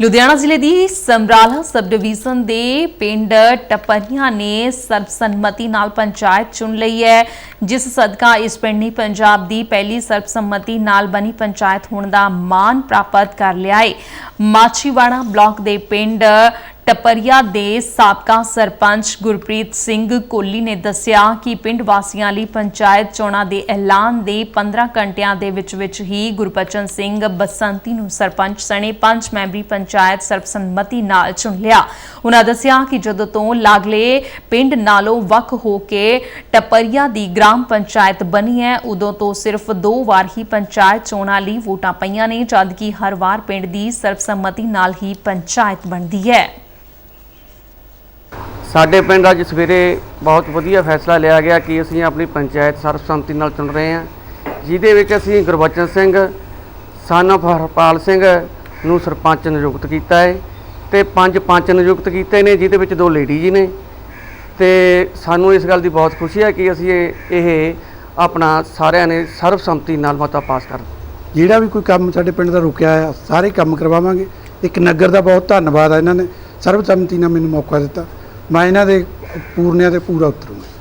ਲੁਧਿਆਣਾ ਜ਼ਿਲ੍ਹੇ ਦੀ Samrala sub division ਦੇ ਪਿੰਡ ਟਪਰੀਆਂ ਨੇ ਸਰਬਸੰਮਤੀ ਨਾਲ ਪੰਚਾਇਤ ਚੁਣ ਲਈ ਹੈ, ਜਿਸ ਸਦਕਾ ਇਸ ਪਿੰਡ ਨੇ ਪੰਜਾਬ ਦੀ ਪਹਿਲੀ ਸਰਬਸੰਮਤੀ ਨਾਲ ਬਣੀ ਪੰਚਾਇਤ ਹੋਣ ਦਾ ਮਾਣ ਪ੍ਰਾਪਤ ਕਰ ਲਿਆ ਹੈ। ਮਾਛੀਵਾੜਾ ਬਲਾਕ ਦੇ ਪਿੰਡ ਟਪਰੀਆ ਦੇ ਸਾਬਕਾ ਸਰਪੰਚ ਗੁਰਪ੍ਰੀਤ ਸਿੰਘ ਕੋਲੀ ਨੇ ਦੱਸਿਆ ਕਿ ਪਿੰਡ ਵਾਸੀਆਂ ਲਈ ਪੰਚਾਇਤ ਚੋਣਾਂ ਦੇ ਐਲਾਨ ਦੇ 15 ਘੰਟਿਆਂ ਦੇ ਵਿੱਚ ਵਿੱਚ ਹੀ ਗੁਰਬਚਨ ਸਿੰਘ ਬਸੰਤੀ ਨੂੰ ਸਰਪੰਚ ਸਣੇ ਪੰਜ ਮੈਂਬਰੀ ਪੰਚਾਇਤ ਸਰਬਸੰਮਤੀ ਨਾਲ ਚੁਣ ਲਿਆ। ਉਹਨਾਂ ਦੱਸਿਆ ਕਿ ਜਦੋਂ ਤੋਂ ਲਾਗਲੇ ਪਿੰਡ ਨਾਲੋਂ ਵੱਖ ਹੋ ਕੇ ਟਪਰੀਆ ਦੀ ਗ੍ਰਾਮ ਪੰਚਾਇਤ ਬਣੀ ਹੈ, ਉਦੋਂ ਤੋਂ ਸਿਰਫ ਦੋ ਵਾਰ ਹੀ ਪੰਚਾਇਤ ਚੋਣਾਂ ਲਈ ਵੋਟਾਂ ਪਈਆਂ ਨੇ, ਜਦਕਿ ਹਰ ਵਾਰ ਪਿੰਡ ਦੀ ਸਰਬਸੰਮਤੀ ਨਾਲ ਹੀ ਪੰਚਾਇਤ ਬਣਦੀ ਹੈ। ਸਾਡੇ ਪਿੰਡ ਅੱਜ ਸਵੇਰੇ ਬਹੁਤ ਵਧੀਆ ਫੈਸਲਾ ਲਿਆ ਗਿਆ ਕਿ ਅਸੀਂ ਆਪਣੀ ਪੰਚਾਇਤ ਸਰਬਸੰਮਤੀ ਨਾਲ ਚੁਣ ਰਹੇ ਹਾਂ, ਜਿਹਦੇ ਵਿੱਚ ਅਸੀਂ ਗੁਰਬਚਨ ਸਿੰਘ ਸਨ of ਹਰਪਾਲ ਸਿੰਘ ਨੂੰ ਸਰਪੰਚ ਨਿਯੁਕਤ ਕੀਤਾ ਹੈ ਤੇ ਪੰਜ ਪੰਚ ਨਿਯੁਕਤ ਕੀਤੇ ਨੇ, ਜਿਹਦੇ ਵਿੱਚ ਦੋ ਲੇਡੀਜ਼ ਨੇ। ਤੇ ਸਾਨੂੰ ਇਸ ਗੱਲ ਦੀ ਬਹੁਤ ਖੁਸ਼ੀ ਹੈ ਕਿ ਅਸੀਂ ਇਹ ਇਹ ਆਪਣਾ ਸਾਰਿਆਂ ਨੇ ਸਰਬਸੰਮਤੀ ਨਾਲ ਮਤਾ ਪਾਸ ਕਰ ਜਿਹੜਾ ਵੀ ਕੋਈ ਕੰਮ ਸਾਡੇ ਪਿੰਡ ਦਾ ਰੁਕਿਆ ਆ, ਸਾਰੇ ਕੰਮ ਕਰਵਾਵਾਂਗੇ। ਇੱਕ ਨਗਰ ਦਾ ਬਹੁਤ ਧੰਨਵਾਦ ਆ ਇਹਨਾਂ ਨੇ। ਸਰਬਸੰਮਤੀ ਨਾਲ ਮੈਨੂੰ ਮੌਕਾ ਦਿੱਤਾ। ਮੈਂ ਇਹਨਾਂ ਦੇ ਪੂਰਨਿਆਂ ਤੇ ਪੂਰਾ ਉਤਰੂੰਗਾ।